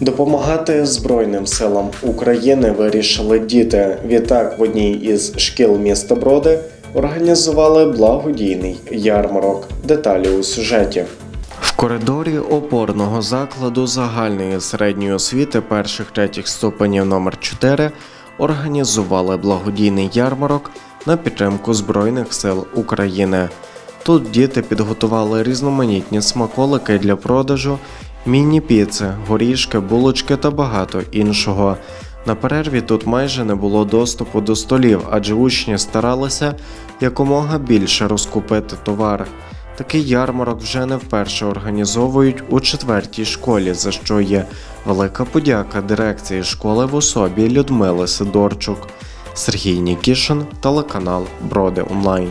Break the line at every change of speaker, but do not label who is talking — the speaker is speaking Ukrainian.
Допомагати Збройним силам України вирішили діти. Відтак в одній із шкіл міста Броди організували благодійний ярмарок. Деталі у сюжеті. В коридорі опорного закладу загальної середньої освіти перших третіх ступенів номер 4 організували благодійний ярмарок на підтримку Збройних сил України. Тут діти підготували різноманітні смаколики для продажу, міні-піци, горішки, булочки та багато іншого. На перерві тут майже не було доступу до столів, адже учні старалися якомога більше розкупити товар. Такий ярмарок вже не вперше організовують у четвертій школі, за що є велика подяка дирекції школи в особі Людмили Сидорчук, Сергій Нікішин, телеканал Броди Онлайн.